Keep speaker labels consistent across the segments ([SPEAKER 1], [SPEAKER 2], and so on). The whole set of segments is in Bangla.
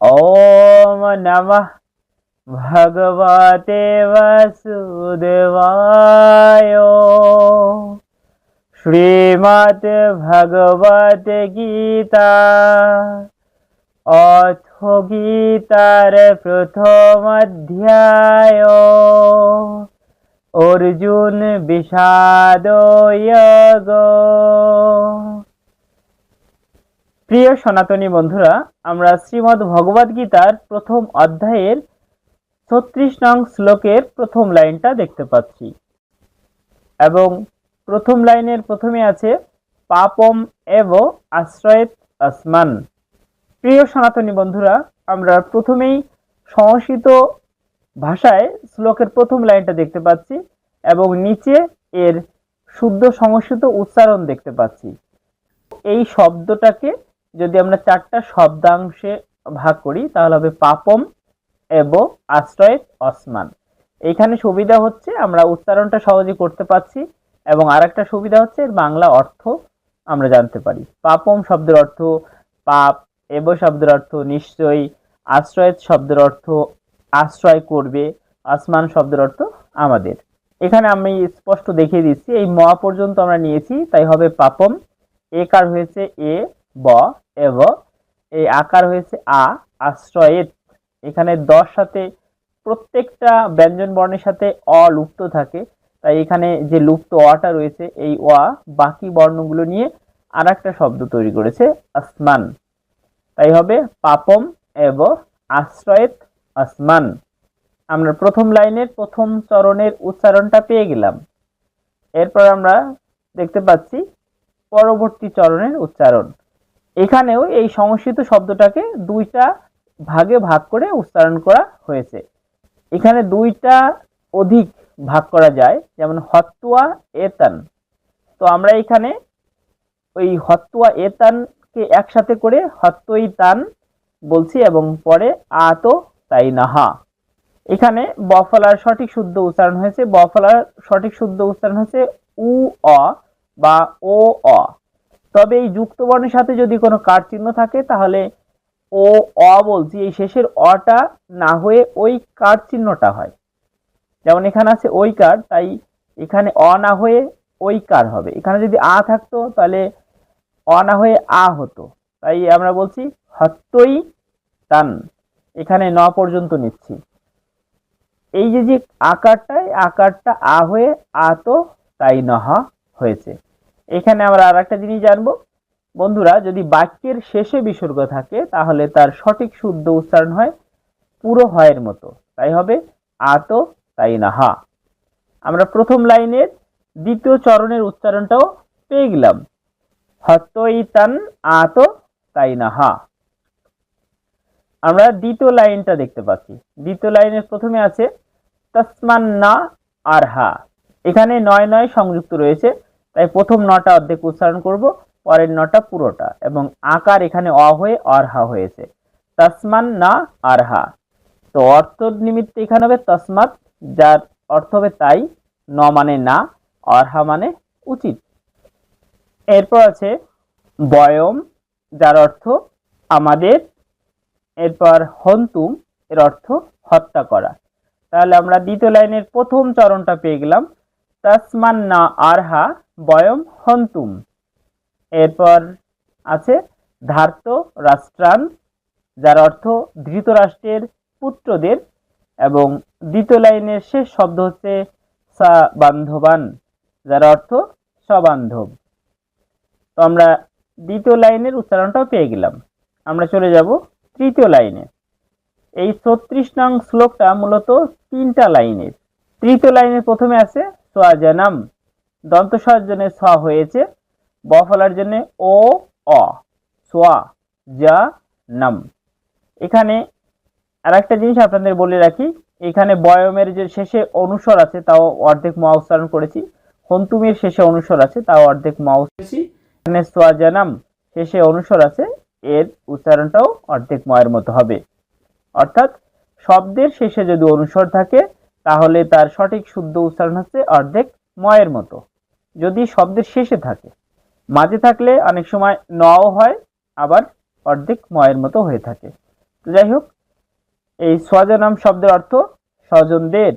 [SPEAKER 1] ॐ नमः भगवते वसुदेवाय श्रीमद् भगवत गीता অথ গীতার প্রথম অধ্যায় অর্জুন বিষাদ যোগ প্রিয় সনাতনী বন্ধুরা, আমরা শ্রীমদ্ ভগবদ গীতার প্রথম অধ্যায়ের ছত্রিশ নং শ্লোকের প্রথম লাইনটা দেখতে পাচ্ছি। এবং প্রথম লাইনের প্রথমে আছে, পাপম এব আশ্রয়েত আসমান। প্রিয় সনাতনী বন্ধুরা, আমরা প্রথমেই সংস্কৃত ভাষায় শ্লোকের প্রথম লাইনটা দেখতে পাচ্ছি এবং নিচে এর শুদ্ধ সংস্কৃত উচ্চারণ দেখতে পাচ্ছি। এই শব্দটাকে যদি আমরা চারটা শব্দাংশে ভাগ করি, তাহলে হবে পাপম এব আশ্রয় অসমান। এইখানে সুবিধা হচ্ছে আমরা উচ্চারণটা সহজে করতে পারছি এবং আরেকটা সুবিধা হচ্ছে এর বাংলা অর্থ আমরা জানতে পারি। পাপম শব্দের অর্থ পাপ, এব শব্দের অর্থ নিশ্চয়ই, আশ্রয় শব্দের অর্থ আশ্রয় করবে আসমান শব্দের অর্থ আমাদের। এখানে আমি স্পষ্ট দেখিয়ে দিচ্ছি, এই ম পর্যন্ত আমরা নিয়েছি, তাই হবে পাপম। এ কার হয়েছে? এ, ব। এব। এই আকার হয়েছে আ, আশ্রয়েত। এখানে দশ সাথে প্রত্যেকটা ব্যঞ্জন বর্ণের সাথে অ লুপ্ত থাকে। তাই এখানে যে লুপ্ত অটা রয়েছে, এই অ বাকি বর্ণগুলো নিয়ে আর একটা শব্দ তৈরি করেছে, আসমান। তাই হবে পাপম এব আশ্রয়েত আসমান। আমরা প্রথম লাইনের প্রথম চরণের উচ্চারণটা পেয়ে গেলাম। এরপর আমরা দেখতে পাচ্ছি পরবর্তী চরণের উচ্চারণ। এখানেও এই সংস্কৃত শব্দটাকে দুইটা ভাগে ভাগ করে উচ্চারণ করা হয়েছে। এখানে দুইটা অধিক ভাগ করা যায়, যেমন হত্তুয়া এতান। তো আমরা এখানে ওই হত্তুয়া এতানকে একসাথে করে হত্তই তান বলছি এবং পরে আতো তাই নাহা। এখানে বফলার সঠিক শুদ্ধ উচ্চারণ হয়েছে, বফলার সঠিক শুদ্ধ উচ্চারণ হয়েছে উ, অ বা ও, অ। তবে এই যুক্ত বর্ণের সাথে যদি কোনো কার চিহ্ন থাকে, তাহলে ও, অ বলছি, এই শেষের অটা না হয়ে ওই কার চিহ্নটা হয়। যেমন এখানে আছে ওই কার, তাই এখানে অ না হয়ে ওই কার হবে। এখানে যদি আ থাকতো, তাহলে অ না হয়ে আ হতো। তাই আমরা বলছি হত্যই তান এখানে ন পর্যন্ত নিচ্ছি। এই যে যে আকারটা এই আকারটা আ হয়ে আ তো তাই নহা হয়েছে। এখানে আমরা আর একটা জিনিস জানব। বন্ধুরা, যদি বাক্যের শেষে বিসর্গ থাকে, তাহলে তার সঠিক শুদ্ধ উচ্চারণ হয় পুরো হয়ের মতো। তাই হবে আত, তাই নাহা আমরা প্রথম লাইনের দ্বিতীয় চরণের উচ্চারণটাও পেয়ে গেলাম। হতইতান আত, তাই নাহা আমরা দ্বিতীয় লাইনটা দেখতে পাচ্ছি। দ্বিতীয় লাইনের প্রথমে আছে তসমান না আর হা। এখানে নয় নয় সংযুক্ত রয়েছে। তাই প্রথম নটা অর্ধেক উচ্চারণ করব, পরের নটা পুরোটা এবং আকার এখানে অ হয়ে অরহা হয়েছে। তসমান না আরহা। তো অর্থ নিমিত্তে এখানে হবে তসমাত যার অর্থ হবে তাই, ন মানে না, অরহা মানে উচিত। এরপর আছে বয়ম, যার অর্থ আমাদের। এরপর হন্তুম, এর অর্থ হত্যা করা। তাহলে আমরা দ্বিতীয় লাইনের প্রথম চরণটা পেয়ে গেলাম। তসমান না আরহা বয়ম হন্তুম। এরপর আছে ধার্ত রাষ্ট্রান, যার অর্থ ধৃতরাষ্ট্রের পুত্রদের, এবং দ্বিতীয় লাইনের শেষ শব্দ হচ্ছে সা বান্ধবান যার অর্থ সবান্ধব তো আমরা দ্বিতীয় লাইনের উচ্চারণটাও পেয়ে গেলাম। আমরা চলে যাব তৃতীয় লাইনে। এই ছত্রিশ নং শ্লোকটা মূলত তিনটা লাইনের। তৃতীয় লাইনের প্রথমে আছে সোয়াজানাম দন্ত জন্য স হয়েছে, ব ফলার জন্য ও, অ সোয়া যা নাম। এখানে আর একটা জিনিস আপনাদের বলে রাখি, এখানে বয়মের যে শেষে অনুসর আছে, তাও অর্ধেক মা উচ্চারণ করেছি। হন্তুমের শেষে অনুসর আছে, তাও অর্ধেক মা উচ্চারেছি এখানে সোয়াজানাম শেষে অনুসর আছে, এর উচ্চারণটাও অর্ধেক ময়ের মতো হবে। অর্থাৎ শব্দের শেষে যদি অনুসর থাকে তাহলে তার সঠিক শুদ্ধ উচ্চারণ হচ্ছে অর্ধেক ময়ের মতো। যদি শব্দের শেষে থাকে, মাঝে থাকলে অনেক সময় নও হয়, আবার অর্ধেক ময়ের মতো হয়ে থাকে। তো যাই হোক, এই স্বজনম শব্দের অর্থ স্বজনদের।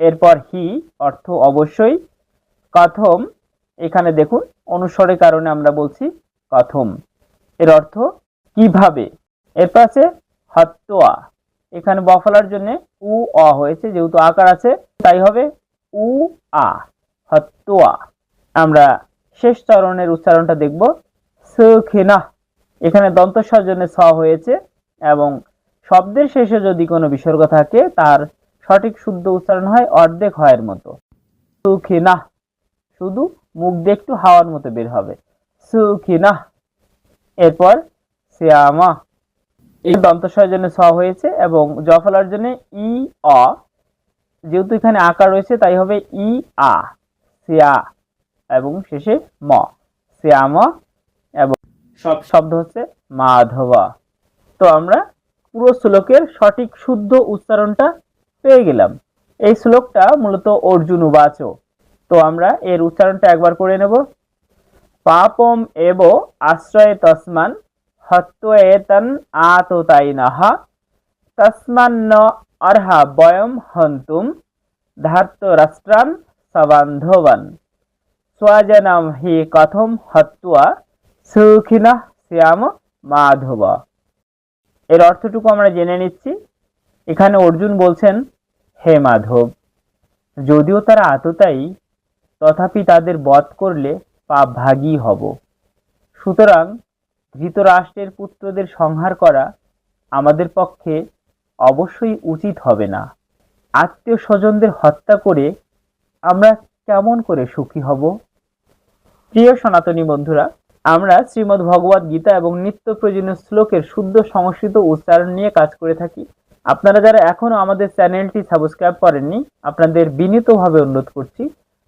[SPEAKER 1] এরপর হি অর্থ অবশ্যই কথম। এখানে দেখুন অনুস্বরের কারণে আমরা বলছি কথম। এর অর্থ কীভাবে? এরপর আছে হত্তোয়া। এখানে বফলার জন্য উ, অ হয়েছে, যেহেতু আকার আছে, তাই হবে উ, আ, হত্তোয়া। আমরা শেষ চরণের উচ্চারণটা দেখব। সুখিনা এখানে দন্তস্বর জন্য স হয়েছে এবং শব্দের শেষে যদি কোনো বিসর্গ থাকে, তার সঠিক শুদ্ধ উচ্চারণ হয় অর্ধেক হয়ের মতো। সুখিনা শুধু মুখ দিয়ে একটু হাওয়ার মতো বের হবে। সুখিনা এরপর শ্যামা এই দন্তস্বরের জন্য স হয়েছে এবং জফলার জন্য ই অ। যেহেতু এখানে আকার রয়েছে তাই হবে ই আ শ্যাা এবং শেষে ম। শ্যাম এবং সব শব্দ হচ্ছে মাধবা। তো আমরা পুরো শ্লোকের সঠিক শুদ্ধ উচ্চারণটা পেয়ে গেলাম। এই শ্লোকটা মূলত অর্জুন উবাচ। তো আমরা এর উচ্চারণটা একবার করে নেব। পাপম এব আশ্রয় তসমান হত্বেতন আততাইনহ তস্মান্ন অর্হা বয়ম হন্তুম ধার্তরাষ্ট্রান সবান্ধবান স্বজনম হি কথম হত্বা সুখিন শ্যাম মাধব এর অর্থটুকু আমরা জেনে নিচ্ছি। এখানে অর্জুন বলছেন, হে মাধব, যদিও তারা আততায়ী, তথাপি তাদের বধ করলে পাপ ভাগী হব। সুতরাং ধৃতরাষ্ট্রের পুত্রদের সংহার করা আমাদের পক্ষে অবশ্যই উচিত হবে না। আত্মীয় স্বজনদের হত্যা করে আমরা কেমন করে সুখী হব? প্রিয় সনাতনী বন্ধুরা, আমরা শ্রীমদ্ ভগবত গীতা এবং নিত্য প্রয়োজনীয় শ্লোকের শুদ্ধ সংস্কৃত উচ্চারণ নিয়ে কাজ করে থাকি। আপনারা যারা এখনও আমাদের চ্যানেলটি সাবস্ক্রাইব করেননি, আপনাদের বিনীতভাবে অনুরোধ করছি,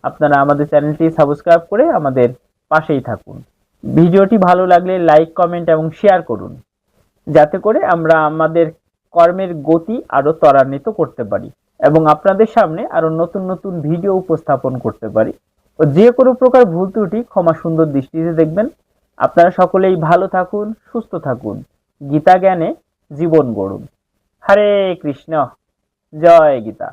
[SPEAKER 1] আপনারা আমাদের চ্যানেলটি সাবস্ক্রাইব করে আমাদের পাশেই থাকুন। ভিডিওটি ভালো লাগলে লাইক, কমেন্ট এবং শেয়ার করুন। যাতে করে আমরা আমাদের কর্মের গতি আরও ত্বরান্বিত করতে পারি এবং আপনাদের সামনে আরও নতুন নতুন ভিডিও উপস্থাপন করতে পারি। ও যে কোনো প্রকার ভুল ত্রুটি ক্ষমা সুন্দর দৃষ্টিতে দেখবেন। আপনারা সকলেই ভালো থাকুন, সুস্থ থাকুন। গীতা জ্ঞানে জীবন গড়ুন। হরে কৃষ্ণ। জয় গীতা।